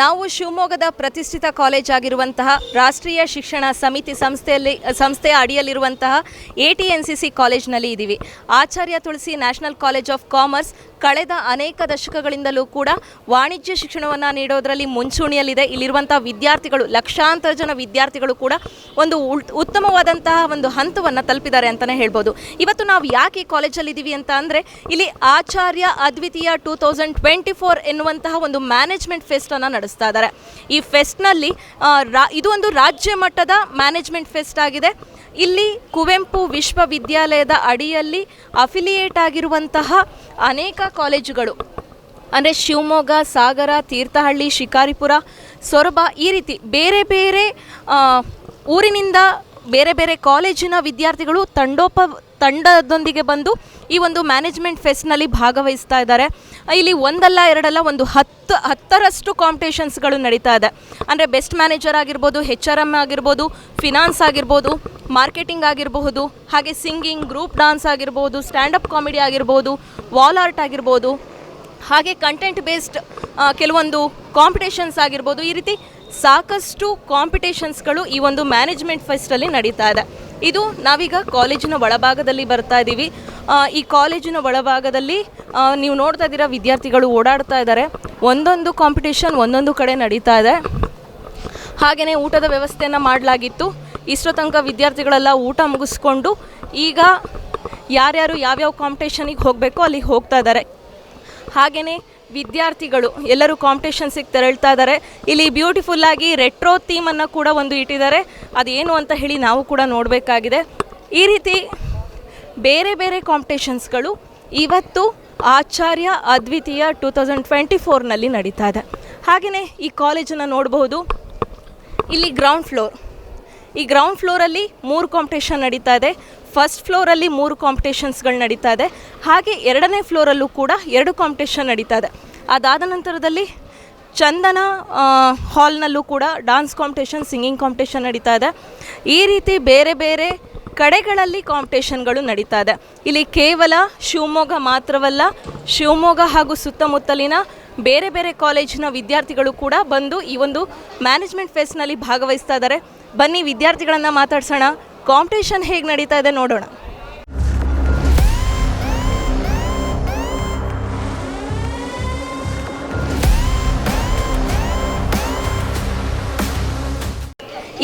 ನಾವು ಶಿವಮೊಗ್ಗದ ಪ್ರತಿಷ್ಠಿತ ಕಾಲೇಜ್ ಆಗಿರುವಂತಹ ರಾಷ್ಟ್ರೀಯ ಶಿಕ್ಷಣ ಸಮಿತಿ ಸಂಸ್ಥೆಯಲ್ಲಿ, ಸಂಸ್ಥೆಯ ಅಡಿಯಲ್ಲಿರುವಂತಹ A T N C C ಕಾಲೇಜ್ನಲ್ಲಿ ಇದ್ದೀವಿ Acharya Tulsi National College of Commerce ಕಳೆದ ಅನೇಕ ದಶಕಗಳಿಂದಲೂ ಕೂಡ ವಾಣಿಜ್ಯ ಶಿಕ್ಷಣವನ್ನು ನೀಡೋದರಲ್ಲಿ ಮುಂಚೂಣಿಯಲ್ಲಿದೆ. ಇಲ್ಲಿರುವಂಥ ವಿದ್ಯಾರ್ಥಿಗಳು, ಲಕ್ಷಾಂತರ ಜನ ವಿದ್ಯಾರ್ಥಿಗಳು ಕೂಡ ಒಂದು ಉತ್ತಮವಾದಂತಹ ಒಂದು ಹಂತವನ್ನು ತಲುಪಿದ್ದಾರೆ ಅಂತಲೇ ಹೇಳ್ಬೋದು. ಇವತ್ತು ನಾವು ಯಾಕೆ ಈ ಕಾಲೇಜಲ್ಲಿ ಇದ್ದೀವಿ ಅಂತ ಅಂದರೆ, ಇಲ್ಲಿ ಆಚಾರ್ಯ Advitiya two thousand twenty four ಎನ್ನುವಂತಹ ಒಂದು ಮ್ಯಾನೇಜ್ಮೆಂಟ್ ಫೆಸ್ಟನ್ನು ನಡೆಸ್ತಾ ಇದ್ದಾರೆ. ಈ ಫೆಸ್ಟ್ನಲ್ಲಿ ರಾ, ಇದು ಒಂದು ರಾಜ್ಯ ಮಟ್ಟದ ಮ್ಯಾನೇಜ್ಮೆಂಟ್ ಫೆಸ್ಟ್ ಆಗಿದೆ. ಇಲ್ಲಿ ಕುವೆಂಪು ವಿಶ್ವವಿದ್ಯಾಲಯದ ಅಡಿಯಲ್ಲಿ ಅಫಿಲಿಯೇಟ್ ಆಗಿರುವಂತಹ ಅನೇಕ ಕಾಲೇಜುಗಳು. ಅಂದರೆ ಶಿವಮೊಗ್ಗ, ಸಾಗರ, ತೀರ್ಥಹಳ್ಳಿ, ಶಿಕಾರಿಪುರ, ಸೊರಬ ಈ ರೀತಿ ಬೇರೆ ಬೇರೆ ಊರಿನಿಂದ ಬೇರೆ ಬೇರೆ ಕಾಲೇಜಿನ ವಿದ್ಯಾರ್ಥಿಗಳು ತಂಡೋಪ, ತಂಡದೊಂದಿಗೆ ಬಂದು ಈ ಒಂದು ಮ್ಯಾನೇಜ್ಮೆಂಟ್ ಫೆಸ್ಟ್ನಲ್ಲಿ ಭಾಗವಹಿಸ್ತಾ ಇದ್ದಾರೆ. ಇಲ್ಲಿ ಒಂದಲ್ಲ, ಎರಡಲ್ಲ, ಒಂದು ಹತ್ತು, ಹತ್ತರಷ್ಟು ಕಾಂಪಿಟೇಷನ್ಸ್ಗಳು ನಡೀತಾ ಇದೆ. ಅಂದರೆ ಬೆಸ್ಟ್ ಮ್ಯಾನೇಜರ್ ಆಗಿರ್ಬೋದು, ಹೆಚ್ ಆರ್ ಎಂ ಆಗಿರ್ಬೋದು, ಫಿನಾನ್ಸ್ ಆಗಿರ್ಬೋದು ಮಾರ್ಕೆಟಿಂಗ್ ಆಗಿರಬಹುದು, ಹಾಗೆ ಸಿಂಗಿಂಗ್, ಗ್ರೂಪ್ ಡಾನ್ಸ್ ಆಗಿರ್ಬೋದು ಸ್ಟ್ಯಾಂಡಪ್ ಕಾಮಿಡಿ ಆಗಿರ್ಬೋದು, ವಾಲ್ ಆರ್ಟ್ ಆಗಿರ್ಬೋದು, ಹಾಗೆ ಕಂಟೆಂಟ್ ಬೇಸ್ಡ್ ಕೆಲವೊಂದು ಕಾಂಪಿಟೇಷನ್ಸ್ ಆಗಿರ್ಬೋದು, ಈ ರೀತಿ ಸಾಕಷ್ಟು ಕಾಂಪಿಟೇಷನ್ಸ್ಗಳು ಈ ಒಂದು ಮ್ಯಾನೇಜ್ಮೆಂಟ್ ಫೆಸ್ಟಲ್ಲಿ ನಡೀತಾ ಇದೆ. ಇದು ನಾವೀಗ ಕಾಲೇಜಿನ ಒಳಭಾಗದಲ್ಲಿ ಬರ್ತಾ ಇದ್ದೀವಿ ಈ ಕಾಲೇಜಿನ ಒಳಭಾಗದಲ್ಲಿ ನೀವು ನೋಡ್ತಾ ಇದ್ದೀರಾ ವಿದ್ಯಾರ್ಥಿಗಳು ಓಡಾಡ್ತಾ ಇದ್ದಾರೆ. ಒಂದೊಂದು ಕಾಂಪಿಟೇಷನ್ ಒಂದೊಂದು ಕಡೆ ನಡೀತಾ ಇದೆ. ಹಾಗೆಯೇ ಊಟದ ವ್ಯವಸ್ಥೆಯನ್ನು ಮಾಡಲಾಗಿತ್ತು. ಇಷ್ಟೋ ತನಕ ವಿದ್ಯಾರ್ಥಿಗಳೆಲ್ಲ ಊಟ ಮುಗಿಸ್ಕೊಂಡು ಈಗ ಯಾರ್ಯಾರು ಯಾವ್ಯಾವ ಕಾಂಪಿಟೇಷನಿಗೆ ಹೋಗಬೇಕೋ ಅಲ್ಲಿಗೆ ಹೋಗ್ತಾ ಇದ್ದಾರೆ. ಹಾಗೆಯೇ ವಿದ್ಯಾರ್ಥಿಗಳು, ಎಲ್ಲರೂ ಕಾಂಪಿಟೇಷನ್ಸಿಗೆ ತೆರಳ್ತಾ ಇದ್ದಾರೆ. ಇಲ್ಲಿ ಬ್ಯೂಟಿಫುಲ್ ಆಗಿ ರೆಟ್ರೋ ಥೀಮನ್ನು ಕೂಡ ಒಂದು ಇಟ್ಟಿದ್ದಾರೆ. ಅದೇನು ಅಂತ ಹೇಳಿ ನಾವು ಕೂಡ ನೋಡಬೇಕಾಗಿದೆ. ಈ ರೀತಿ ಬೇರೆ ಬೇರೆ ಕಾಂಪಿಟೇಷನ್ಸ್ಗಳು ಇವತ್ತು ಆಚಾರ್ಯ ಅದ್ವಿತೀಯ ಟೂ ತೌಸಂಡ್ ಟ್ವೆಂಟಿ ಫೋರ್ನಲ್ಲಿ ನಡೀತಾ ಇದೆ. ಹಾಗೆಯೇ ಈ ಕಾಲೇಜನ್ನು ನೋಡಬಹುದು. ಇಲ್ಲಿ ಗ್ರೌಂಡ್ ಫ್ಲೋರ್ ಈ ಗ್ರೌಂಡ್ ಫ್ಲೋರಲ್ಲಿ ಮೂರು ಕಾಂಪಿಟೇಷನ್ ನಡೀತಾ ಇದೆ. ಫಸ್ಟ್ ಫ್ಲೋರಲ್ಲಿ ಮೂರು ಕಾಂಪಿಟೇಷನ್ಸ್ಗಳು ನಡೀತಾ ಇದೆ. ಹಾಗೆ ಎರಡನೇ ಫ್ಲೋರಲ್ಲೂ ಕೂಡ ಎರಡು ಕಾಂಪಿಟೇಷನ್ ನಡೀತಾ ಇದೆ. ಅದಾದ ನಂತರದಲ್ಲಿ ಚಂದನ ಹಾಲ್ನಲ್ಲೂ ಕೂಡ ಡಾನ್ಸ್ ಕಾಂಪಿಟೇಷನ್ ಸಿಂಗಿಂಗ್ ಕಾಂಪಿಟೇಷನ್ ನಡೀತಾ ಇದೆ. ಈ ರೀತಿ ಬೇರೆ ಬೇರೆ ಕಡೆಗಳಲ್ಲಿ ಕಾಂಪಿಟೇಷನ್ಗಳು ನಡೀತಾ ಇದೆ. ಇಲ್ಲಿ ಕೇವಲ ಶಿವಮೊಗ್ಗ ಮಾತ್ರವಲ್ಲ, ಶಿವಮೊಗ್ಗ ಹಾಗೂ ಸುತ್ತಮುತ್ತಲಿನ ಬೇರೆ ಬೇರೆ ಕಾಲೇಜಿನ ವಿದ್ಯಾರ್ಥಿಗಳು ಕೂಡ ಬಂದು ಈ ಒಂದು ಮ್ಯಾನೇಜ್ಮೆಂಟ್ ಫೆಸ್ಟ್ನಲ್ಲಿ ಭಾಗವಹಿಸ್ತಾ ಇದ್ದಾರೆ. ಬನ್ನಿ ವಿದ್ಯಾರ್ಥಿಗಳನ್ನು ಮಾತಾಡ್ಸೋಣ. ಕಾಂಪಿಟೇಷನ್ ಹೇಗೆ ನಡೀತಾ ಇದೆ ನೋಡೋಣ.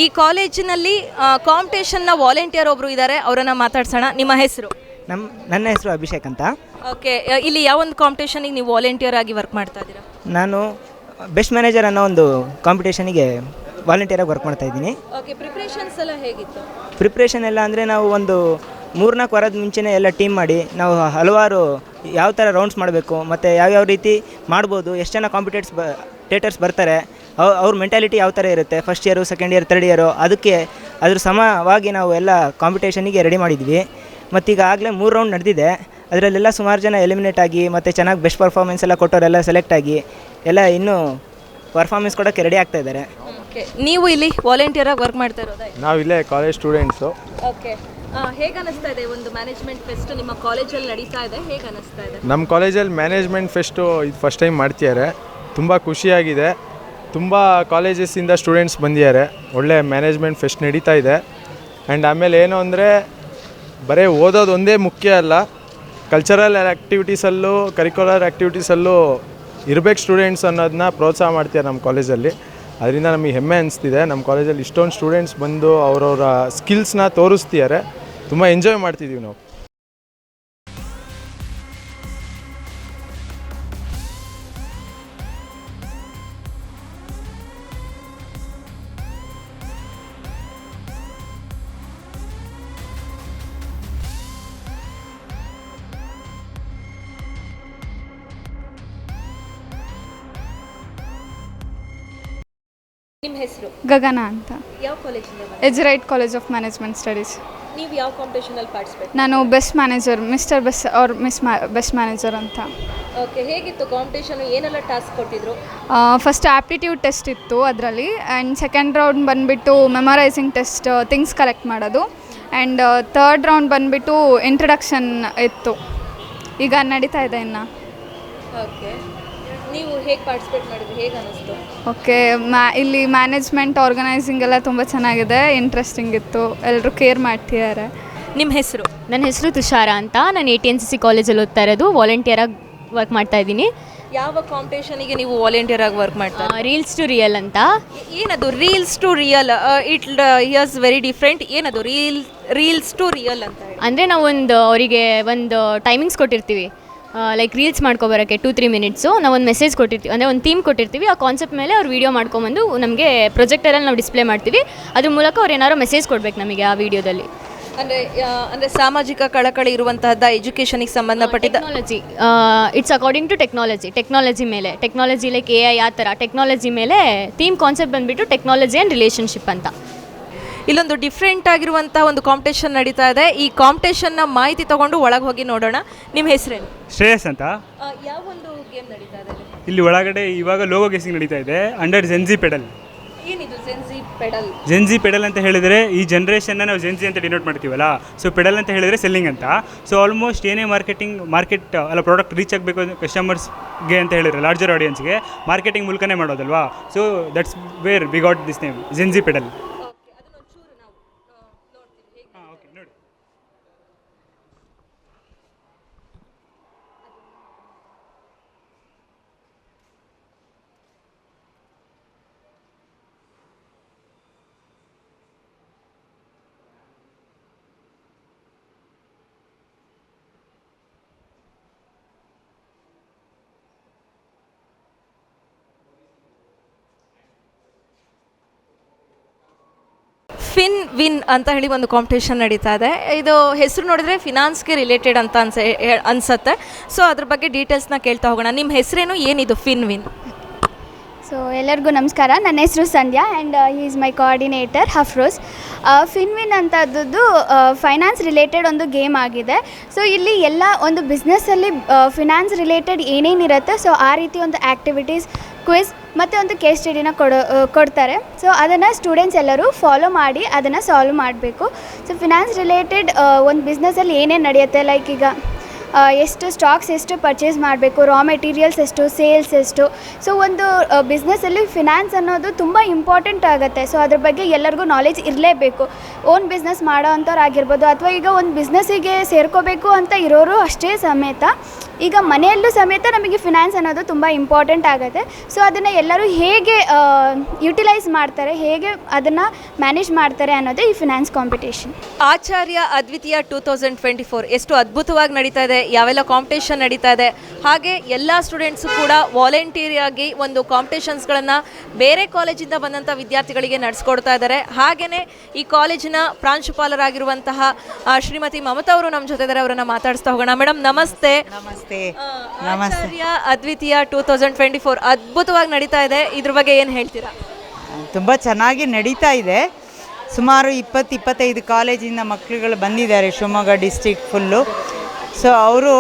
ಈ ಕಾಲೇಜಿನಲ್ಲಿ ಕಾಂಪಿಟೇಷನ್ನ ವಾಲಂಟಿಯರ್ ಒಬ್ಬರು ಇದ್ದಾರೆ ಅವರನ್ನು ಮಾತಾಡ್ಸೋಣ. ನಿಮ್ಮ ಹೆಸರು? ನಮ್ಮ ನನ್ನ ಹೆಸರು ಅಭಿಷೇಕ್ ಅಂತ. ಓಕೆ ಇಲ್ಲಿ ಯಾವ ಒಂದು ಕಾಂಪಿಟೇಷನಿಗೆ ನೀವು ವಾಲಂಟಿಯರ್ ಆಗಿ ವರ್ಕ್ ಮಾಡ್ತಾ ಇದ್ದೀರಾ? ನಾನು ಬೆಸ್ಟ್ ಮ್ಯಾನೇಜರ್ ಅನ್ನೋ ಒಂದು ಕಾಂಪಿಟೇಷನಿಗೆ ವಾಲಂಟಿಯರಾಗಿ ವರ್ಕ್ ಮಾಡ್ತಾ ಇದ್ದೀನಿ. ಓಕೆ ಪ್ರಿಪ್ರೇಷನ್ಸ್ ಎಲ್ಲ ಹೇಗಿತ್ತು? ಪ್ರಿಪ್ರೇಷನ್ ಎಲ್ಲ ಅಂದರೆ ನಾವು ಒಂದು ಮೂರ್ನಾಲ್ಕು ವಾರದ ಮುಂಚೆನೇ ಎಲ್ಲ ಟೀಮ್ ಮಾಡಿ ನಾವು ಹಲವಾರು ಯಾವ ಥರ ರೌಂಡ್ಸ್ ಮಾಡಬೇಕು ಮತ್ತು ಯಾವ್ಯಾವ ರೀತಿ ಮಾಡ್ಬೋದು ಎಷ್ಟು ಜನ ಕಾಂಪಿಟೇಟ್ಸ್ ಬ ಟೇಟರ್ಸ್ ಬರ್ತಾರೆ ಅವ್ ಅವ್ರ ಮೆಂಟಾಲಿಟಿ ಯಾವ ಥರ ಇರುತ್ತೆ first year second year third year ಅದಕ್ಕೆ ಅದ್ರ ಸಮವಾಗಿ ನಾವು ಎಲ್ಲ ಕಾಂಪಿಟೇಷನಿಗೆ ರೆಡಿ ಮಾಡಿದ್ವಿ. ಮತ್ತೀಗ ಆಗಲೇ ಮೂರು ರೌಂಡ್ ನಡೆದಿದೆ ಅದರಲ್ಲೆಲ್ಲ ಸುಮಾರು ಜನ ಎಲಿಮಿನೇಟ್ ಆಗಿ ಮತ್ತು ಚೆನ್ನಾಗಿ ಬೆಸ್ಟ್ ಪರ್ಫಾರ್ಮೆನ್ಸ್ ಎಲ್ಲ ಕೊಟ್ಟವರೆಲ್ಲ ಸೆಲೆಕ್ಟ್ ಆಗಿ ಎಲ್ಲ ಇನ್ನೂ ಪರ್ಫಾರ್ಮೆನ್ಸ್ ಕೊಡೋಕ್ಕೆ ರೆಡಿ ಆಗ್ತಾ ಇದ್ದಾರೆ. ಓಕೆ ನೀವು ಇಲ್ಲಿ ವಾಲಂಟಿಯರ್ ಆಗಿ ವರ್ಕ್ ಮಾಡ್ತಾ ಇರೋದಾ? ನಾವು ಇಲ್ಲೇ ಕಾಲೇಜ್ ಸ್ಟೂಡೆಂಟ್ಸು ಓಕೆ ಹೇಗೆ ಅನಿಸ್ತಾ ಇದೆ ಒಂದು ಮ್ಯಾನೇಜ್ಮೆಂಟ್ ಫೆಸ್ಟ್ ನಿಮ್ಮ ಕಾಲೇಜಲ್ಲಿ ನಡೀತಾ ಇದೆ? ಹೇಗೆ ಅನಿಸ್ತಾ ಇದೆ? ನಮ್ಮ ಕಾಲೇಜಲ್ಲಿ ಮ್ಯಾನೇಜ್ಮೆಂಟ್ ಫೆಸ್ಟು ಇದು ಫಸ್ಟ್ ಟೈಮ್ ಮಾಡ್ತಿದ್ದಾರೆ. ತುಂಬ ಖುಷಿಯಾಗಿದೆ. ತುಂಬ ಕಾಲೇಜಸ್ಸಿಂದ ಸ್ಟೂಡೆಂಟ್ಸ್ ಬಂದಿದ್ದಾರೆ. ಒಳ್ಳೆ ಮ್ಯಾನೇಜ್ಮೆಂಟ್ ಫೆಸ್ಟ್ ನಡೀತಾ ಇದೆ. ಆ್ಯಂಡ್ ಆಮೇಲೆ ಏನು ಅಂದರೆ ಬರೀ ಓದೋದು ಒಂದೇ ಮುಖ್ಯ ಅಲ್ಲ. ಕಲ್ಚರಲ್ ಆ್ಯಕ್ಟಿವಿಟೀಸಲ್ಲೂ ಕರಿಕ್ಯುಲರ್ ಆ್ಯಕ್ಟಿವಿಟೀಸಲ್ಲೂ ಇರಬೇಕು ಸ್ಟೂಡೆಂಟ್ಸ್ ಅನ್ನೋದನ್ನ ಪ್ರೋತ್ಸಾಹ ಮಾಡ್ತೀವಿ ನಮ್ಮ ಕಾಲೇಜಲ್ಲಿ ಅದರಿಂದ ನಮಗೆ ಹೆಮ್ಮೆ ಅನಿಸ್ತಿದೆ. ನಮ್ಮ ಕಾಲೇಜಲ್ಲಿ ಇಷ್ಟೊಂದು ಸ್ಟೂಡೆಂಟ್ಸ್ ಬಂದು ಅವರವರ ಸ್ಕಿಲ್ಸ್ನ ತೋರಿಸ್ತಿದ್ದಾರೆ ತುಂಬ ಎಂಜಾಯ್ ಮಾಡ್ತಿದ್ದೀವಿ ನಾವು. ನಿಮ್ಮ ಹೆಸರು? ಗಗನ ಅಂತ. ಯಾವ ಕಾಲೇಜಿಂದ ಬಂದ ಎಜ್ರೈಟ್ ಕಾಲೇಜ್ ಆಫ್ ಮ್ಯಾನೇಜ್ಮೆಂಟ್ ಸ್ಟಡೀಸ್. ನೀವು ಯಾವ ಕಾಂಪಿಟೇಷನಲ್ಲಿ ಪಾರ್ಟಿಸಿಪೇಟ್ ನಾನು ಬೆಸ್ಟ್ ಮ್ಯಾನೇಜರ್ ಮಿಸ್ಟರ್ ಬೆಸ್ ಅವ್ರ ಮಿಸ್ ಮ್ಯಾ ಬೆಸ್ಟ್ ಮ್ಯಾನೇಜರ್ ಅಂತ. ಓಕೆ ಹೇಗಿತ್ತು ಕಾಂಪಿಟೇಷನ್ ಏನೆಲ್ಲ ಟಾಸ್ಕ್ ಕೊಟ್ಟಿದ್ರು? ಫಸ್ಟ್ ಆ್ಯಪ್ಟಿಟ್ಯೂಡ್ ಟೆಸ್ಟ್ ಇತ್ತು ಅದರಲ್ಲಿ ಆ್ಯಂಡ್ ಸೆಕೆಂಡ್ ರೌಂಡ್ ಬಂದುಬಿಟ್ಟು ಮೆಮೊರೈಸಿಂಗ್ ಟೆಸ್ಟ್ ಥಿಂಗ್ಸ್ ಕಲೆಕ್ಟ್ ಮಾಡೋದು. ಆ್ಯಂಡ್ ಥರ್ಡ್ ರೌಂಡ್ ಬಂದುಬಿಟ್ಟು ಇಂಟ್ರಡಕ್ಷನ್ ಇತ್ತು. ಈಗ ನಡೀತಾ ಇದೆ ಇನ್ನು. ಓಕೆ ನೀವು ಹೇಗೆ ಪಾರ್ಟಿಸಿಪೇಟ್ ಮಾಡಿದ್ರಿ? ಹೇಗೆ ಅನಿಸ್ತು? ಓಕೆ ಮ್ಯಾ ಇಲ್ಲಿ ಮ್ಯಾನೇಜ್ಮೆಂಟ್ ಆರ್ಗನೈಸಿಂಗ್ ಎಲ್ಲ ತುಂಬ ಚೆನ್ನಾಗಿದೆ ಇಂಟ್ರೆಸ್ಟಿಂಗ್ ಇತ್ತು. ಎಲ್ಲರೂ ಕೇರ್ ಮಾಡ್ತಿದ್ದಾರೆ ನಿಮ್ಮ ಹೆಸರು? ನನ್ನ ಹೆಸರು ತುಷಾರ ಅಂತ. ನಾನು A T N C C ಕಾಲೇಜಲ್ಲಿ ಓದ್ತಾ ಇರೋದು. ವಾಲಂಟಿಯರಾಗಿ ವರ್ಕ್ ಮಾಡ್ತಾ ಇದ್ದೀನಿ. ಯಾವ ಕಾಂಪಿಟೇಷನಿಗೆ ನೀವು ವಾಲಂಟಿಯರ್ ಆಗಿ ವರ್ಕ್ ಮಾಡ್ತಾ ರೀಲ್ಸ್ ಟು ರಿಯಲ್ ಅಂತ. ಏನದು? Reels to real it years very different ಏನದು? ರೀಲ್ ರೀಲ್ಸ್ ಟು ರಿಯಲ್ ಅಂತ ಅಂದರೆ ನಾವೊಂದು ಒಂದು ಅವರಿಗೆ ಒಂದು ಟೈಮಿಂಗ್ಸ್ ಕೊಟ್ಟಿರ್ತೀವಿ. ಲೈಕ್ ರೀಲ್ಸ್ ಮಾಡ್ಕೊಬರೋಕ್ಕೆ ಟೂ ತ್ರೀ ಮಿನಿಟ್ಸು ನಾವು ಒಂದು ಮೆಸೇಜ್ ಕೊಟ್ಟಿರ್ತೀವಿ. ಅಂದರೆ ಒಂದು ಥೀಮ್ ಕೊಟ್ಟಿರ್ತೀವಿ. ಆ ಕಾನ್ಸೆಪ್ಟ್ ಮೇಲೆ ಅವ್ರು ವೀಡಿಯೋ ಮಾಡ್ಕೊಂಬಂದು ನಮಗೆ ಪ್ರೊಜೆಕ್ಟರಲ್ಲಿ ನಾವು ಡಿಸ್ಪ್ಲೇ ಮಾಡ್ತೀವಿ. ಅದ್ರ ಮೂಲಕ ಅವ್ರು ಏನಾದ್ರು ಮೆಸೇಜ್ ಕೊಡ್ಬೇಕು ನಮಗೆ ಆ ವಿಡಿಯೋದಲ್ಲಿ ಅಂದರೆ ಅಂದರೆ ಸಾಮಾಜಿಕ ಕಳಕಳಿ ಇರುವಂತಹದ್ದು ಎಜುಕೇಷನಿಗೆ ಸಂಬಂಧಪಟ್ಟಿದ್ದ technology it's according to technology technology ಮೇಲೆ. ಟೆಕ್ನಾಲಜಿ ಲೈಕ್ ಎ ಐ ಆ ಥರ. ಟೆಕ್ನಾಲಜಿ ಮೇಲೆ ಥೀಮ್ ಕಾನ್ಸೆಪ್ಟ್ ಬಂದುಬಿಟ್ಟು ಟೆಕ್ನಾಲಜಿ ಆ್ಯಂಡ್ ರಿಲೇಷನ್ಶಿಪ್ ಅಂತ. ಇಲ್ಲೊಂದು ಡಿಫ್ರೆಂಟ್ ಆಗಿರುವಂತಹ ಒಂದು ಕಾಂಪಿಟೇಷನ್ ನಡೀತಾ ಇದೆ. ಈ ಕಾಂಪಿಟೇಷನ್ನ ಮಾಹಿತಿ ತಗೊಂಡು ಒಳಗೆ ಹೋಗಿ ನೋಡೋಣ. ನಿಮ್ಮ ಹೆಸರೇನು ಶ್ರೇಯಸ್ ಅಂತ. ಯಾವ ಒಂದು ಗೇಮ್ ನಡೀತಾ ಇದೆ ಇಲ್ಲಿ ಒಳಗಡೆ ಇವಾಗ ಲೋಗೋ ಗೇಸಿಂಗ್ ನಡೀತಾ ಇದೆ. ಅಂಡರ್ ಜೆನ್ಜಿ ಪೆಡಲ್ ಏನಿದು Gen Z pedal Gen Z pedal ಅಂತ ಹೇಳಿದರೆ ಈ ಜನ್ರೇಷನ್ನ ನಾವು ಜೆನ್ಜಿ ಅಂತ ಡಿನೋಟ್ ಮಾಡ್ತೀವಲ್ಲ? ಸೊ ಪೆಡಲ್ ಅಂತ ಹೇಳಿದರೆ ಸೆಲ್ಲಿಂಗ್ ಅಂತ. ಸೊ ಆಲ್ಮೋಸ್ಟ್ ಏನೇ ಮಾರ್ಕೆಟಿಂಗ್ ಮಾರ್ಕೆಟ್ ಅಲ್ಲ ಪ್ರಾಡಕ್ಟ್ ರೀಚ್ ಆಗಬೇಕು ಕಸ್ಟಮರ್ಸ್ಗೆ ಅಂತ ಹೇಳಿದ್ರೆ ಲಾರ್ಜರ್ ಆಡಿಯನ್ಸ್ಗೆ ಮಾರ್ಕೆಟಿಂಗ್ ಮೂಲಕನೇ ಮಾಡೋದಲ್ವಾ? So that's where we got this name Gen Z pedal FinWin ಅಂತ ಹೇಳಿ ಒಂದು ಕಾಂಪಿಟೇಷನ್ ನಡೀತಾ ಇದೆ. ಇದು ಹೆಸರು ನೋಡಿದ್ರೆ ಫಿನಾನ್ಸ್ಗೆ ರಿಲೇಟೆಡ್ ಅಂತ ಅನ್ಸ ಅನ್ಸತ್ತೆ. ಸೊ ಅದ್ರ ಬಗ್ಗೆ ಡೀಟೇಲ್ಸ್ನ ಕೇಳ್ತಾ ಹೋಗೋಣ. ನಿಮ್ಮ ಹೆಸರೇನು? ಏನಿದು ಫಿನ್ ವಿನ್? ಸೊ ಎಲ್ಲರಿಗೂ ನಮಸ್ಕಾರ. ನನ್ನ ಹೆಸರು Sandhya and he is my coordinator ಹಫ್ರೋಸ್ ಫಿನ್ವಿನ್ ಅಂತದ್ದು ಫೈನಾನ್ಸ್ ರಿಲೇಟೆಡ್ ಒಂದು ಗೇಮ್ ಆಗಿದೆ. ಸೊ ಇಲ್ಲಿ ಎಲ್ಲ ಒಂದು ಬಿಸ್ನೆಸ್ಸಲ್ಲಿ ಫಿನಾನ್ಸ್ ರಿಲೇಟೆಡ್ ಏನೇನಿರುತ್ತೆ. ಸೊ ಆ ರೀತಿ ಒಂದು ಆ್ಯಕ್ಟಿವಿಟೀಸ್ ಕ್ವಿಸ್ ಮತ್ತು ಒಂದು ಕೇಸ್ ಸ್ಟಡಿನ ಕೊಡೋ ಕೊಡ್ತಾರೆ. ಸೊ ಅದನ್ನು ಸ್ಟೂಡೆಂಟ್ಸ್ ಎಲ್ಲರೂ ಫಾಲೋ ಮಾಡಿ ಅದನ್ನು ಸಾಲ್ವ್ ಮಾಡಬೇಕು. ಸೊ ಫಿನಾನ್ಸ್ ರಿಲೇಟೆಡ್ ಒಂದು ಬಿಸ್ನೆಸ್ಸಲ್ಲಿ ಏನೇನು ನಡೆಯುತ್ತೆ? ಲೈಕ್ ಈಗ ಎಷ್ಟು ಸ್ಟಾಕ್ಸ್ ಎಷ್ಟು ಪರ್ಚೇಸ್ ಮಾಡಬೇಕು ರಾ ಮೆಟೀರಿಯಲ್ಸ್ ಎಷ್ಟು ಸೇಲ್ಸ್ ಎಷ್ಟು. ಸೊ ಒಂದು ಬಿಸ್ನೆಸ್ಸಲ್ಲಿ ಫಿನಾನ್ಸ್ ಅನ್ನೋದು ತುಂಬ ಇಂಪಾರ್ಟೆಂಟ್ ಆಗುತ್ತೆ. ಸೊ ಅದ್ರ ಬಗ್ಗೆ ಎಲ್ಲರಿಗೂ ನಾಲೆಜ್ ಇರಲೇಬೇಕು. ಓನ್ ಬಿಸ್ನೆಸ್ ಮಾಡೋ ಅಂಥವ್ರು ಆಗಿರ್ಬೋದು ಅಥವಾ ಈಗ ಒಂದು ಬಿಸ್ನೆಸ್ಸಿಗೆ ಸೇರ್ಕೋಬೇಕು ಅಂತ ಇರೋರು ಅಷ್ಟೇ ಸಮೇತ. ಈಗ ಮನೆಯಲ್ಲೂ ಸಮೇತ ನಮಗೆ ಫಿನಾನ್ಸ್ ಅನ್ನೋದು ತುಂಬ ಇಂಪಾರ್ಟೆಂಟ್ ಆಗುತ್ತೆ. ಸೊ ಅದನ್ನು ಎಲ್ಲರೂ ಹೇಗೆ ಯುಟಿಲೈಸ್ ಮಾಡ್ತಾರೆ, ಹೇಗೆ ಅದನ್ನು ಮ್ಯಾನೇಜ್ ಮಾಡ್ತಾರೆ ಅನ್ನೋದೇ ಈ ಫಿನಾನ್ಸ್ ಕಾಂಪಿಟೇಷನ್ ಆಚಾರ್ಯ Advitiya two thousand twenty four ಎಷ್ಟು ಅದ್ಭುತವಾಗಿ ನಡೀತಾ ಇದೆ. ಯಾವೆಲ್ಲ ಕಾಂಪಿಟೇಷನ್ ನಡೀತಾ ಇದೆ. ಹಾಗೆ ಎಲ್ಲ ಸ್ಟೂಡೆಂಟ್ಸು ಕೂಡ ವಾಲಂಟಿಯರ್ ಆಗಿ ಒಂದು ಕಾಂಪಿಟೇಷನ್ಸ್ಗಳನ್ನು ಬೇರೆ ಕಾಲೇಜಿಂದ ಬಂದಂಥ ವಿದ್ಯಾರ್ಥಿಗಳಿಗೆ ನಡೆಸ್ಕೊಡ್ತಾ ಇದ್ದಾರೆ. ಹಾಗೆಯೇ ಈ ಕಾಲೇಜಿನ ಪ್ರಾಂಶುಪಾಲರಾಗಿರುವಂತಹ ಶ್ರೀಮತಿ ಮಮತಾ ಅವರು ನಮ್ಮ ಜೊತೆ ಇದ್ದಾರೆ ಅವರನ್ನು ಮಾತಾಡಿಸ್ತಾ ಹೋಗೋಣ. ಮೇಡಮ್ ನಮಸ್ತೆ. ನಮಸ್ತೆ. ನಮಸ್ತೆ. ಅದ್ವಿತೀಯ ಟೂ ತೌಸಂಡ್ ಟ್ವೆಂಟಿ ಫೋರ್ ಅದ್ಭುತವಾಗಿ ನಡೀತಾ ಇದೆ. ಇದ್ರ ಬಗ್ಗೆ ಏನು ಹೇಳ್ತೀರಾ? ತುಂಬ ಚೆನ್ನಾಗಿ ನಡೀತಾ ಇದೆ. ಸುಮಾರು ಇಪ್ಪತ್ತು ಇಪ್ಪತ್ತೈದು ಕಾಲೇಜಿಂದ ಮಕ್ಕಳುಗಳು ಬಂದಿದ್ದಾರೆ. ಶಿವಮೊಗ್ಗ ಡಿಸ್ಟಿಕ್ ಫುಲ್ಲು ಸೊ ಅವರು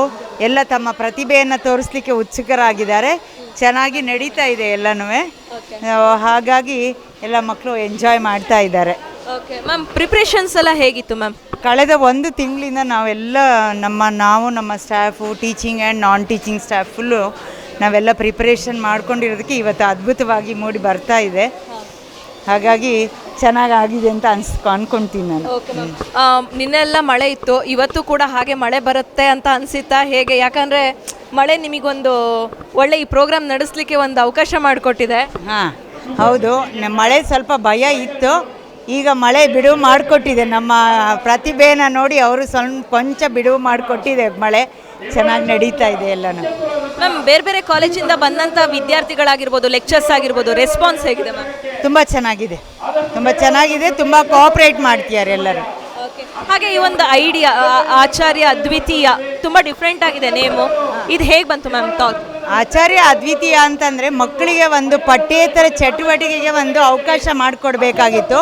ಎಲ್ಲ ತಮ್ಮ ಪ್ರತಿಭೆಯನ್ನು ತೋರಿಸ್ಲಿಕ್ಕೆ ಉತ್ಸುಕರಾಗಿದ್ದಾರೆ. ಚೆನ್ನಾಗಿ ನಡೀತಾ ಇದೆ ಎಲ್ಲನೂ. ಹಾಗಾಗಿ ಎಲ್ಲ ಮಕ್ಕಳು ಎಂಜಾಯ್ ಮಾಡ್ತಾ ಇದ್ದಾರೆ. ಓಕೆ ಮ್ಯಾಮ್ ಪ್ರಿಪ್ರೇಷನ್ಸ್ ಎಲ್ಲ ಹೇಗಿತ್ತು ಮ್ಯಾಮ್ ಕಳೆದ ಒಂದು ತಿಂಗಳಿಂದ ನಾವೆಲ್ಲ ನಮ್ಮ ನಾವು ನಮ್ಮ staff teaching and non teaching staff full ನಾವೆಲ್ಲ ಪ್ರಿಪ್ರೇಷನ್ ಮಾಡ್ಕೊಂಡಿರೋದಕ್ಕೆ ಇವತ್ತು ಅದ್ಭುತವಾಗಿ ಮೂಡಿ ಬರ್ತಾ ಇದೆ. ಹಾಗಾಗಿ ಚೆನ್ನಾಗಾಗಿದೆ ಅಂತ ಅನ್ಸ್ ಅನ್ಕೊಂತೀನಿ ನಾನು. ಓಕೆ ಮ್ಯಾಮ್ ನಿನ್ನೆಲ್ಲ ಮಳೆ ಇತ್ತು. ಇವತ್ತು ಕೂಡ ಹಾಗೆ ಮಳೆ ಬರುತ್ತೆ ಅಂತ ಅನಿಸುತ್ತಾ ಹೇಗೆ? ಯಾಕಂದರೆ ಮಳೆ ನಿಮಗೊಂದು ಒಳ್ಳೆ ಈ ಪ್ರೋಗ್ರಾಮ್ ನಡೆಸಲಿಕ್ಕೆ ಒಂದು ಅವಕಾಶ ಮಾಡಿಕೊಟ್ಟಿದೆ. ಹಾಂ ಹೌದು. ನ- ಮಳೆ ಸ್ವಲ್ಪ ಭಯ ಇತ್ತು. ಈಗ ಮಳೆ ಬಿಡುವು ಮಾಡಿಕೊಟ್ಟಿದೆ. ನಮ್ಮ ಪ್ರತಿಭೆನ ನೋಡಿ ಅವರು ಸ್ವಲ್ಪ ಕೊಂಚ ಬಿಡುವು ಮಾಡಿಕೊಟ್ಟಿದೆ ಮಳೆ. ಚೆನ್ನಾಗಿ ನಡೀತಾ ಇದೆ ಎಲ್ಲನೂ. ಮ್ಯಾಮ್ ಬೇರೆ ಬೇರೆ ಕಾಲೇಜಿಂದ ಬಂದಂಥ ವಿದ್ಯಾರ್ಥಿಗಳಾಗಿರ್ಬೋದು ಲೆಕ್ಚರ್ಸ್ ಆಗಿರ್ಬೋದು ರೆಸ್ಪಾನ್ಸ್ ಹೇಗಿದೆ ಮ್ಯಾಮ್ ತುಂಬ ಚೆನ್ನಾಗಿದೆ. ತುಂಬ ಚೆನ್ನಾಗಿದೆ ತುಂಬ ಕೋಆಪ್ರೇಟ್ ಮಾಡ್ತಿದ್ದಾರೆ ಎಲ್ಲರೂ. ಹಾಗೆ ಈ ಒಂದು ಐಡಿಯಾ ಆಚಾರ್ಯ ಅದ್ವಿತೀಯ ತುಂಬ ಡಿಫ್ರೆಂಟ್ ಆಗಿದೆ ನೇಮು ಇದು ಹೇಗೆ ಬಂತು ಮ್ಯಾಮ್ ಥಾಟ್ ಆಚಾರ್ಯ ಅದ್ವಿತೀಯ ಅಂತಂದರೆ ಮಕ್ಕಳಿಗೆ ಒಂದು ಪಠ್ಯೇತರ ಚಟುವಟಿಕೆಗೆ ಒಂದು ಅವಕಾಶ ಮಾಡಿಕೊಡ್ಬೇಕಾಗಿತ್ತು.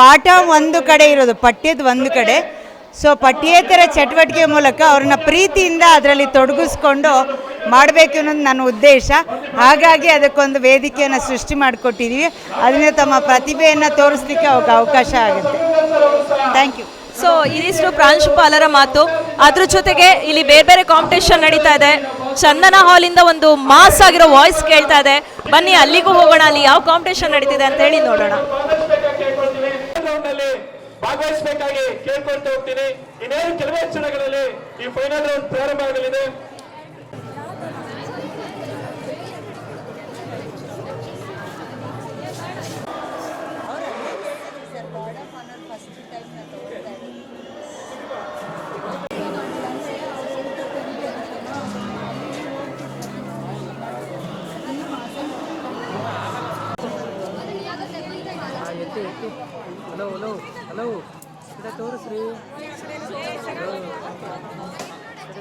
ಪಾಠ ಒಂದು ಕಡೆ ಇರೋದು ಪಠ್ಯದ ಒಂದು ಕಡೆ. ಸೊ ಪಠ್ಯೇತರ ಚಟುವಟಿಕೆ ಮೂಲಕ ಅವ್ರನ್ನ ಪ್ರೀತಿಯಿಂದ ಅದರಲ್ಲಿ ತೊಡಗಿಸ್ಕೊಂಡು ಮಾಡಬೇಕು ಅನ್ನೋದು ನನ್ನ ಉದ್ದೇಶ. ಹಾಗಾಗಿ ಅದಕ್ಕೊಂದು ವೇದಿಕೆಯನ್ನು ಸೃಷ್ಟಿ ಮಾಡಿಕೊಟ್ಟಿದ್ದೀವಿ ಅದರಿಂದ ತಮ್ಮ ಪ್ರತಿಭೆಯನ್ನು ತೋರಿಸ್ಲಿಕ್ಕೆ ಅವ್ರಿಗೆ ಅವಕಾಶ ಆಗುತ್ತೆ. ಥ್ಯಾಂಕ್ ಯು ಸೊ ಇದಿಷ್ಟು ಪ್ರಾಂಶುಪಾಲರ ಮಾತು. ಅದ್ರ ಜೊತೆಗೆ ಇಲ್ಲಿ ಬೇರೆ ಬೇರೆ ಕಾಂಪಿಟೇಷನ್ ನಡೀತಾ ಇದೆ. ಚಂದನ ಹಾಲಿಂದ ಒಂದು ಮಾಸ್ ಆಗಿರೋ ವಾಯ್ಸ್ ಕೇಳ್ತಾ ಇದೆ. ಬನ್ನಿ ಅಲ್ಲಿಗೂ ಹೋಗೋಣ. ಅಲ್ಲಿ ಯಾವ ಕಾಂಪಿಟೇಷನ್ ನಡೀತಿದೆ ಅಂತ ಹೇಳಿ ನೋಡೋಣ. ಭಾಗವಹಿಸಬೇಕಾಗಿ ಕೇಳ್ಕೊಳ್ತಾ ಹೋಗ್ತೀನಿ. ಇನ್ನೇನು ಕೆಲವೇ ಕ್ಷಣಗಳಲ್ಲಿ ಈ ಫೈನಲ್ ರೌಂಡ್ ಪ್ರಾರಂಭ ಆಗಲಿದೆ.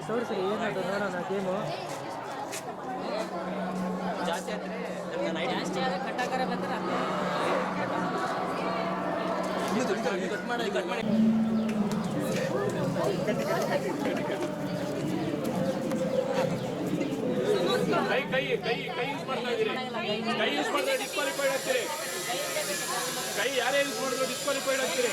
ತೋರಿಸ್ರಿ ಏನದು ನೋಡೋಣ ಗೇಮು. ಕೈ ಕೈ ಕೈ ಕೈ ಯೂಸ್ ಮಾಡ್ತಾ ಇದ್ದೀರಿ. ಕೈ ಯೂಸ್ ಮಾಡಿದ್ರೆ ಡಿಸ್ಕ್ವಾಲಿಫೈಡ್ ಆಗ್ತೀರಿ. ಕೈ ಯಾರೇ ಯೂಸ್ ಮಾಡಿದ್ರು ಡಿಸ್ಕ್ವಾಲಿಫೈಡ್ ಆಗ್ತೀರಿ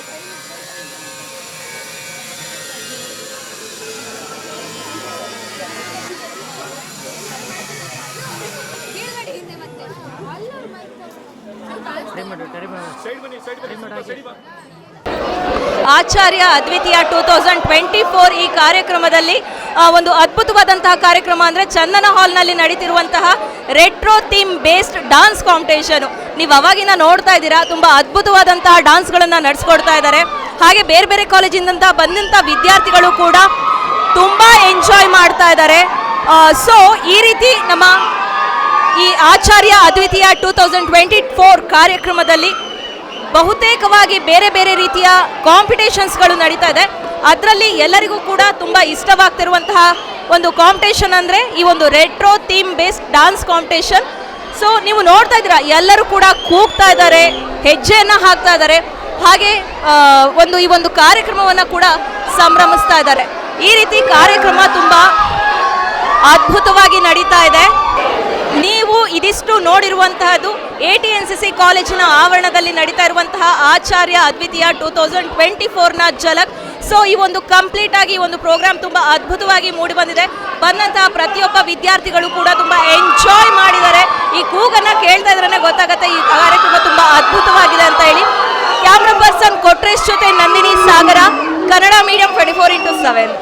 ಸೈಡ್ ಬನ್ನಿ ಸೈಡ್ ಬನ್ನಿ ಸೈಡ್ ಬಾ Acharya Advitiya two thousand twenty four ಈ ಕಾರ್ಯಕ್ರಮದಲ್ಲಿ ಒಂದು ಅದ್ಭುತವಾದಂತಹ ಕಾರ್ಯಕ್ರಮ ಅಂದರೆ ಚಂದನ ಹಾಲ್ನಲ್ಲಿ ನಡೀತಿರುವಂತಹ retro theme based dance competition. ನೀವು ಅವಾಗಿನ ನೋಡ್ತಾ ಇದ್ದೀರಾ ತುಂಬ ಅದ್ಭುತವಾದಂತಹ ಡಾನ್ಸ್ಗಳನ್ನು ನಡೆಸ್ಕೊಡ್ತಾ ಇದ್ದಾರೆ. ಹಾಗೆ ಬೇರೆ ಬೇರೆ ಕಾಲೇಜಿಂದ ಬಂದಂಥ ವಿದ್ಯಾರ್ಥಿಗಳು ಕೂಡ ತುಂಬ ಎಂಜಾಯ್ ಮಾಡ್ತಾ ಇದ್ದಾರೆ. ಸೊ ಈ ರೀತಿ ನಮ್ಮ ಈ ಆಚಾರ್ಯ Advitiya two thousand twenty four ಕಾರ್ಯಕ್ರಮದಲ್ಲಿ ಬಹುತೇಕವಾಗಿ ಬೇರೆ ಬೇರೆ ರೀತಿಯ ಕಾಂಪಿಟೇಷನ್ಸ್ಗಳು ನಡೀತಾ ಇದೆ. ಅದರಲ್ಲಿ ಎಲ್ಲರಿಗೂ ಕೂಡ ತುಂಬ ಇಷ್ಟವಾಗ್ತಿರುವಂತಹ ಒಂದು ಕಾಂಪಿಟೇಷನ್ ಅಂದರೆ ಈ ಒಂದು retro theme based dance competition. So ನೀವು ನೋಡ್ತಾ ಇದ್ದೀರಾ, ಎಲ್ಲರೂ ಕೂಡ ಕೂಗ್ತಾ ಇದ್ದಾರೆ, ಹೆಜ್ಜೆಯನ್ನು ಹಾಕ್ತಾ ಇದ್ದಾರೆ. ಹಾಗೆ ಒಂದು ಈ ಒಂದು ಕಾರ್ಯಕ್ರಮವನ್ನು ಕೂಡ ಸಂಭ್ರಮಿಸ್ತಾ ಇದ್ದಾರೆ. ಈ ರೀತಿ ಕಾರ್ಯಕ್ರಮ ತುಂಬ ಅದ್ಭುತವಾಗಿ ನಡೀತಾ ಇದೆ. ನೀವು ಇದಿಷ್ಟು ನೋಡಿರುವಂತಹದ್ದು A T N C C ಕಾಲೇಜಿನ ಆವರಣದಲ್ಲಿ ನಡೀತಾ ಇರುವಂತಹ Acharya Advitiya two thousand twenty ಫೋರ್ನ ಜಲಕ್ ಸೊ ಈ ಒಂದು ಕಂಪ್ಲೀಟ್ ಆಗಿ ಒಂದು ಪ್ರೋಗ್ರಾಮ್ ತುಂಬ ಅದ್ಭುತವಾಗಿ ಮೂಡಿ ಬಂದಿದೆ. ಬಂದಂತಹ ಪ್ರತಿಯೊಬ್ಬ ವಿದ್ಯಾರ್ಥಿಗಳು ಕೂಡ ತುಂಬ ಎಂಜಾಯ್ ಮಾಡಿದ್ದಾರೆ. ಈ ಕೂಗನ್ನ ಕೇಳ್ತಾ ಇದ್ರೆ ಗೊತ್ತಾಗುತ್ತೆ, ಈ ಕಾರ್ಯಕ್ರಮ ತುಂಬ ಅದ್ಭುತವಾಗಿದೆ ಅಂತ ಹೇಳಿ. ಕ್ಯಾಮ್ರಾ ಪರ್ಸನ್ ಕೊಟ್ರೇಶ್ ಜೊತೆ Nandini Sagara, Kannada medium twenty four into seven